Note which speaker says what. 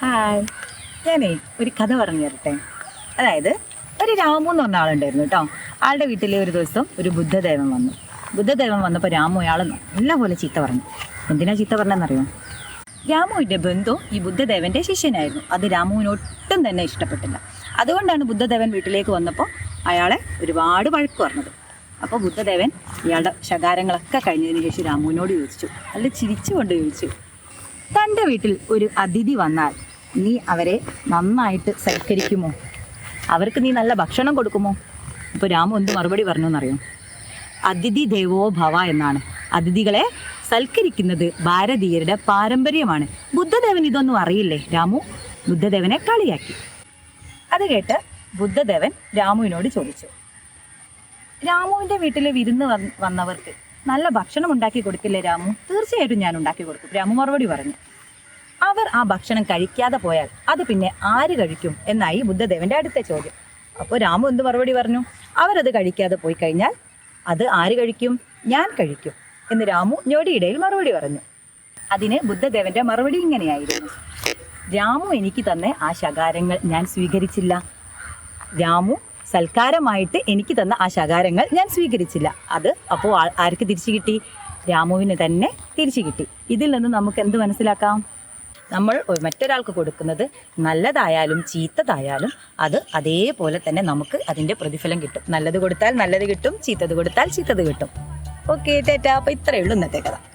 Speaker 1: Hi. ഞാനേ ഒരു കഥ പറഞ്ഞു തരട്ടെ. അതായത് ഒരു രാമു എന്ന് പറഞ്ഞ ആളുണ്ടായിരുന്നു കേട്ടോ. ആളുടെ വീട്ടിലെ ഒരു ദിവസം ഒരു ബുദ്ധദേവൻ വന്നു. ബുദ്ധദേവൻ വന്നപ്പോൾ രാമു അയാൾ നല്ല പോലെ ചീത്ത പറഞ്ഞു. എന്തിനാ ചീത്ത പറഞ്ഞെന്നറിയോ രാമുവിന്റെ ബന്ധു ഈ ബുദ്ധദേവന്റെ ശിഷ്യനായിരുന്നു. അത് രാമുവിന് ഒട്ടും തന്നെ ഇഷ്ടപ്പെട്ടില്ല. അതുകൊണ്ടാണ് ബുദ്ധദേവൻ വീട്ടിലേക്ക് വന്നപ്പോൾ അയാളെ ഒരുപാട് വഴക്ക് പറഞ്ഞത്. അപ്പോൾ ബുദ്ധദേവൻ ഇയാളുടെ ശകാരങ്ങളൊക്കെ കഴിഞ്ഞതിന് ശേഷം രാമുവിനോട് ചോദിച്ചു. അല്ല ചിരിച്ചുകൊണ്ട് ചോദിച്ചു തന്റെ വീട്ടിൽ ഒരു അതിഥി വന്നാൽ നീ അവരെ നന്നായിട്ട് സൽക്കരിക്കുമോ? അവർക്ക് നീ നല്ല ഭക്ഷണം കൊടുക്കുമോ? ഇപ്പോൾ രാമു എന്ത് മറുപടി പറഞ്ഞു എന്നറിയോ അതിഥി ദേവോ ഭവ എന്നാണ്. അതിഥികളെ സൽക്കരിക്കുന്നത് ഭാരതീയരുടെ പാരമ്പര്യമാണ്. ബുദ്ധദേവൻ ഇതൊന്നും അറിയില്ലേ രാമു? ബുദ്ധദേവനെ കളിയാക്കി. അത് കേട്ട് ബുദ്ധദേവൻ രാമുവിനോട് ചോദിച്ചു. രാമുവിന്റെ വീട്ടിലെ വിരുന്ന് വന്നവർക്ക് നല്ല ഭക്ഷണം ഉണ്ടാക്കി കൊടുക്കില്ലേ രാമു? തീർച്ചയായിട്ടും ഞാൻ ഉണ്ടാക്കി കൊടുക്കും. രാമു മറുപടി പറഞ്ഞു. അവർ ആ ഭക്ഷണം കഴിക്കാതെ പോയാൽ അത് പിന്നെ ആര് കഴിക്കും എന്നായി ബുദ്ധദേവന്റെ അടുത്ത ചോദ്യം. അപ്പോൾ രാമു എന്ത് മറുപടി പറഞ്ഞു? അവരത് കഴിക്കാതെ പോയി കഴിഞ്ഞാൽ അത് ആര് കഴിക്കും? ഞാൻ കഴിക്കും എന്ന് രാമു ഞൊടിയിടയിൽ മറുപടി പറഞ്ഞു. അതിന് ബുദ്ധദേവന്റെ മറുപടി ഇങ്ങനെയായിരുന്നു. രാമു എനിക്ക് തന്ന ആ ശകാരങ്ങൾ ഞാൻ സ്വീകരിച്ചില്ല. രാമു സൽക്കാരമായിട്ട് എനിക്ക് തന്ന ആ ശകാരങ്ങൾ ഞാൻ സ്വീകരിച്ചില്ല. അത് അപ്പോൾ ആർക്ക് തിരിച്ചു കിട്ടി? രാമുവിന് തന്നെ തിരിച്ചു കിട്ടി. ഇതിൽ നിന്ന് നമുക്ക് എന്ത് മനസ്സിലാക്കാം? നമ്മൾ മറ്റൊരാൾക്ക് കൊടുക്കുന്നത് നല്ലതായാലും ചീത്തതായാലും അത് അതേപോലെ തന്നെ നമുക്ക് അതിന്റെ പ്രതിഫലം കിട്ടും. നല്ലത് കൊടുത്താൽ നല്ലത് കിട്ടും ചീത്തത് കൊടുത്താൽ ചീത്തത് കിട്ടും. ഓക്കെ തേറ്റ. അപ്പോൾ ഇത്രയേ ഉള്ളൂ ഇന്നത്തെ കഥ.